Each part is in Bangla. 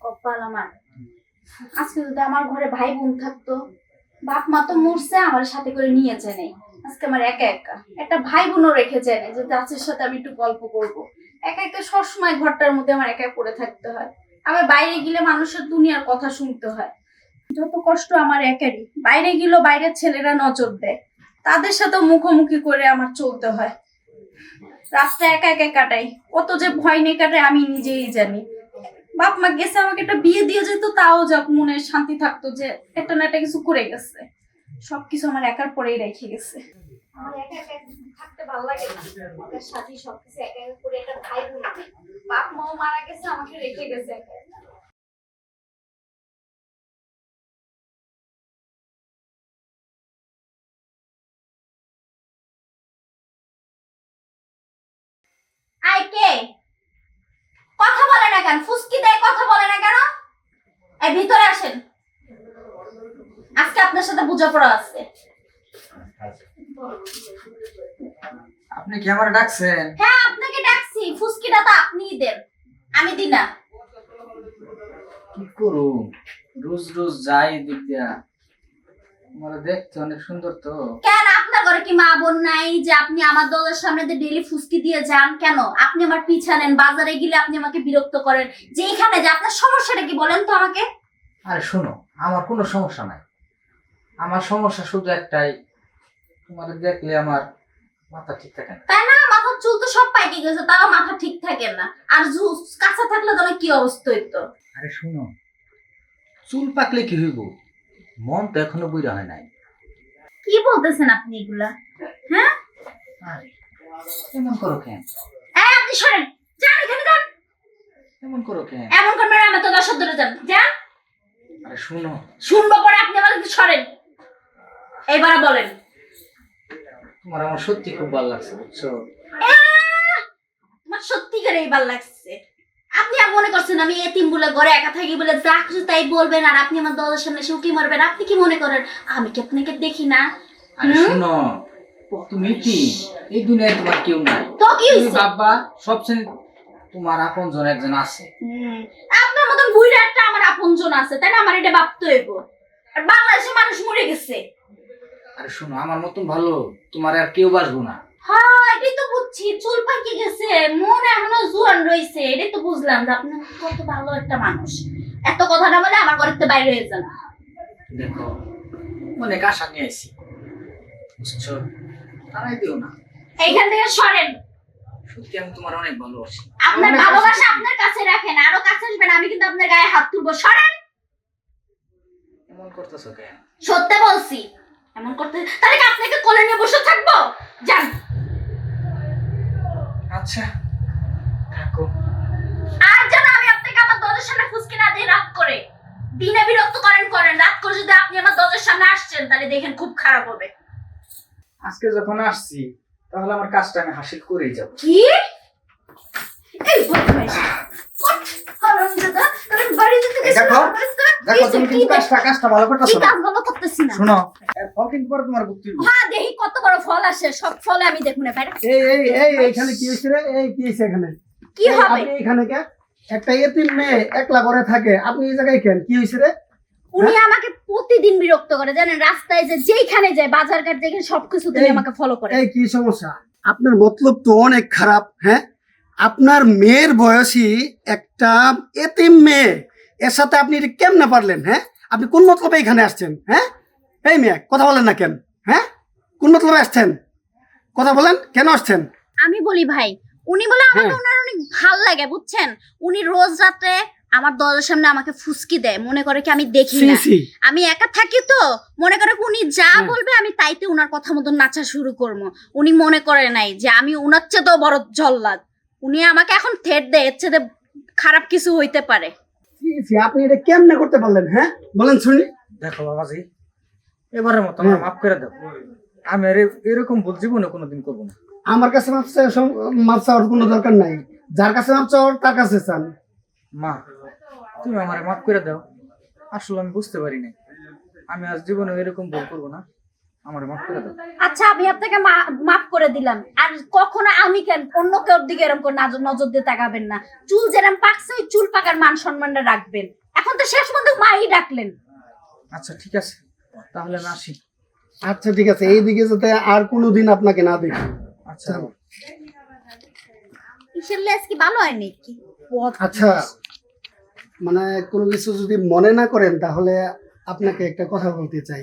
কপাল আমার। আজকে যদি আমার ঘরে ভাই বোন থাকতো, বাপ মা তো মরছে, আমার সাথে করে নিয়ে নাই আজকে আমার একা একা। একটা ভাই বোনও রেখে যায় যে দাসের সাথে আমি একটু গল্প করব। একা একা সবসময় ঘরটার মধ্যে আমার একা পড়ে থাকতে হয়। আবার বাইরে গেলে মানুষের দুনিয়ার কথা শুনতে হয়। যত কষ্ট আমার একারই। বাইরে গেলেও বাইরের ছেলেরা নজর দেয়। তাদের সাথে মুখোমুখি করে আমার চলতে হয়। রাস্তা একা একা কাটাই। কত যে ভয় নিয়ে কাটাই, আমি নিজেই জানি। বাপ মা গেছে আমাকে একটা বিয়ে দিয়ে যেত তাও যাক মনে শান্তি থাকতো যে একটা না একটা কিছু করে গেছে। সবকিছু আমার একার পরেই রেখে গেছে। আমার একা একা থাকতে ভালো লাগে না। একার সাথে সবকিছু একা একা করে একটা ভাই বোন বাপ মাও মারা গেছে আমাকে রেখে গেছে একা। আই কে? কথা বলে না কেন? ফুসকি দেয় কথা বলে না কেন? এই ভিতরে আসেন। আজকে আপনার সাথে বোঝাপড়া আছে। আপনি কি আমার ডাকছেন? হ্যাঁ আপনাকে ডাকছি। ফুসকিটা তো আপনিই দেন। আমি দিই না। কি করু রোজ রোজ যাই দিক দিয়া দেখতে অনেক সুন্দর তো। কেন? ঘরে কি মা বোন নাই যে আপনি আমার দলের সামনে ডেলি ফুসকি দিয়ে যান? কেন? আপনি আমার পিছা নেন বাজারে গেলে আপনি আমাকে বিরক্ত করেন। যে এখানে যে আপনার সমস্যাটা কি বলেন তো আমাকে? আরে শোনো আমার কোনো সমস্যা নাই। আমার সমস্যা শুধু একটাই তোমার দেখলে আমার মাথা ঠিক থাকে না। তাই না? মাথার চুল তো সব পাইকে গেছে তাও মাথা ঠিক থাকে না। আর জুস কাঁচা থাকলে তাহলে কি অবস্থা হইতো? আরে শোনো চুল পাকলে কি হইব? মন তো এখনও বইরা হয় নাই। কি বলতেছেন আপনি এগুলা? হ্যাঁ? এমন করো কেন? এই আপনি সরেন। যান এখানে যান। এমন করো কেন? এমন করবেন আমি তো দশ ধরে যান যান। আরে শোনো। শুনব পরে আপনি আমার সরেন। এবার বলেন। তোমার আমার সত্যি খুব ভালো লাগছে বুঝছ? আহ! আমার সত্যিকার এইবার লাগছে। আপনি মনে করছেন আমি এতিম বলে ঘরে একা থাকি বলে যা কিছু তাই বলবেন আর আপনি আমার দলের সামনে এসে উকি মারবেন আপনি কি মনে করেন? আমি কি আপনাকে দেখি না? আরে শোনো তুমি কি এই দুনিয়ায় তোমার কেউ নাই। তো কি হয়েছে বাবা সব তোমার একজন আছে। আপনার মতন বুড়া একটা আমার আপনজন আছে তাই না? আমার এটা ভাবতে হইব। আর বাংলাদেশের মানুষ মরে গেছে। আরে শোনো আমার মতন ভালো তোমার আর কেউ বাসবো না। হ্যাঁ এটাই তো বুঝছি চুল পাকি গেছে মন এখনও জোয়ান এটাই তো বুঝলাম যে আপনি কত ভালো একটা মানুষ। এত কথা না বলে আমার ঘরের তো বাইরে হয়ে যান দেখো অনেক আশা নিয়ে আইছি বুঝছ? তারাই দিও না। এইখান থেকে সরেন। সত্যি আমি তোমার অনেক ভালোবাসি। আপনার ভালোবাসা আপনার কাছে রাখেন আরও কাছে আসবেন আমি কিন্তু আপনার গায়ে হাত তুলবো। সরেন! এমন করতেছো কেন? সত্যি বলছি এমন করতে তাহলে কি আপনাকে কোলে নিয়ে বসে থাকব? যান। আচ্ছা। থাকো। আর যেন আমি আপনাকে আমার দরজার সামনে ফুসকি না দিয়ে রাত করে। দিনে বিরক্ত করেন করেন। রাত করে যদি আপনি আমার দরজার সামনে আসছেন তাহলে দেখেন খুব খারাপ হবে। আজকে যখন আসছি তাহলে আমার কাজটা আমি হাসিল করেই যাব। কি? এই বদমাইশ। গেছিলাম, দেখো, তুমি কিন্তু কাজটা কাজটা ভালো করতেছো না। কাজ ভালো করতেছি না। শোনো এর কিন্তু পরে তোমার তুলবো হ্যাঁ দেখি কত বড় ফল আসে সব ফলে আমি দেখুন বাইরে এই এই এই এখানে কি রে? এই কি এখানে? কি হবে? এখানে কে? একটা এতিম মেয়ে একলা করে থাকে আপনি এই জায়গায় কেন? কি রে? উনি আমাকে প্রতিদিন বিরক্ত করে জানেন? রাস্তায় যে যেখানে যায় বাজার ঘাট যেখানে সবকিছু তিনি আমাকে ফলো করে। এই কি সমস্যা? আপনার মতলব তো অনেক খারাপ হ্যাঁ? আপনার মেয়ের বয়সী একটা এতিম মেয়ে এর সাথে আপনি কেমনে পারলেন হ্যাঁ? আপনি কোন মতলবে এখানে আসছেন হ্যাঁ? এই মেয়ে কথা বলেন না কেন হ্যাঁ? কোন মতলবে আসছেন? কথা বলেন কেন আসছেন? আমি বলি ভাই উনি বলে আমাকে হ্যাঁ। ওনার অনেক ভালো লাগে বুঝছেন? উনি রোজ রাতে আমার দরজার সামনে আমাকে ফুসকি দেয় মনে করে কি আমি দেখি না। আমি একা থাকি তো মনে করে উনি যা হ্যাঁ। বলবে আমি তাইতে উনার কথা মতো নাচা শুরু করব। উনি মনে করে নাই যে আমি উনার চেয়ে তো বড় জল্লাদ উনি আমাকে এখন থেট দেয় এর চেয়ে খারাপ কিছু হইতে পারে। আপনি এটা কেমনে করতে পারলেন হ্যাঁ? বলেন শুনি। দেখো বাবাজি এবারের মতো আমার হ্যাঁ। মাফ করে দাও। আমি এরকম ভুল জীবনে কোনোদিন করব না। আমার কাছে মাপ চাওয়ার মাপ চাওয়ার কোনো দরকার নাই। যার কাছে মাপ চাওয়ার তার কাছে চান। মা তুমি আমার মাফ করে দাও। আসলে আমি বুঝতে পারি নাই। আমি আজ জীবনে এরকম ভুল করব না। আমার মাফ করে দাও। আচ্ছা আমি আপনাকে মা- মাফ করে দিলাম। আর কখনো আমি কেন অন্য কেউ দিকে এরকম করে নাজ- নজর দিয়ে তাকাবেন না। চুল যেরকম পাকছে ওই চুল পাকার মান সম্মানটা রাখবেন। এখন তো শেষ পর্যন্ত মাই ডাকলেন। আচ্ছা ঠিক আছে। তাহলে আমি আসি। আচ্ছা ঠিক আছে। এইদিকে যাতে আর কোনোদিন আপনাকে না দেখি। আচ্ছা। কিসের লেস কি ভালো হয়নি কি আচ্ছা মানে কোনো কিছু যদি মনে না করেন তাহলে আপনাকে একটা কথা বলতে চাই।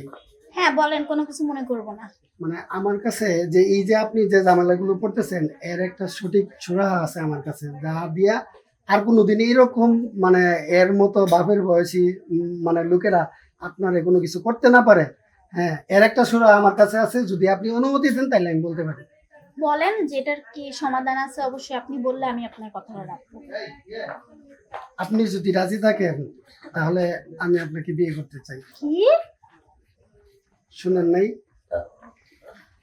হ্যাঁ বলেন কোনো কিছু মনে করব না। মানে আমার কাছে যে এই যে আপনি যে ঝামেলাগুলো পড়তেছেন এর একটা সঠিক সুরাহা আছে আমার কাছে। যা দিয়া আর কোনোদিন এইরকম মানে এর মতো বাপের বয়সী মানে লোকেরা আপনার কোনো কিছু করতে না পারে হ্যাঁ এর একটা সুরাহা আমার কাছে আছে যদি আপনি অনুমতি দেন তাহলে আমি বলতে পারি। বলেন যেটার কি সমাধান আছে অবশ্যই আপনি বললে আমি আপনার কথাটা রাখব। আপনি যদি রাজি থাকেন তাহলে আমি আপনাকে বিয়ে করতে চাই। কি? শুনেন নাই?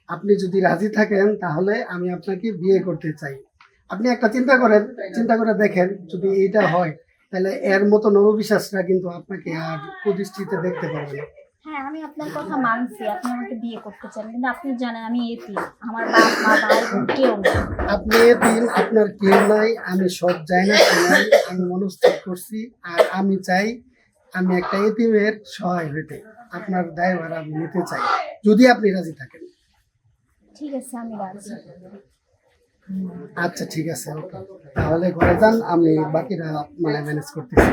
আপনি যদি রাজি থাকেন তাহলে আমি আপনাকে বিয়ে করতে চাই। আপনি একটা চিন্তা করেন চিন্তা করে দেখেন যদি এইটা হয় তাহলে এর মতো নববিশ্বাসরা কিন্তু আপনাকে আর প্রতিষ্ঠিতে দেখতে পারবে না। হ্যাঁ আমি আপনার কথা মানছি। আপনি আমাকে বিয়ে করতে চান কিন্তু আপনি জানেন আমি এতি আমার বাপ মা ভাই কেউ নেই। আপনি দিন আপনার কেউ নাই আমি সব যাই না আমি মনস্থির করছি আর আমি চাই আমি একটা এতিমের সহায় হইতে আপনার দায়ভার আমি নিতে চাই যদি আপনি রাজি থাকেন। ঠিক আছে আমি রাজি। আচ্ছা ঠিক আছে ওকে। তাহলে ঘরে যান আমি বাকিরা মানে ম্যানেজ করতেছি।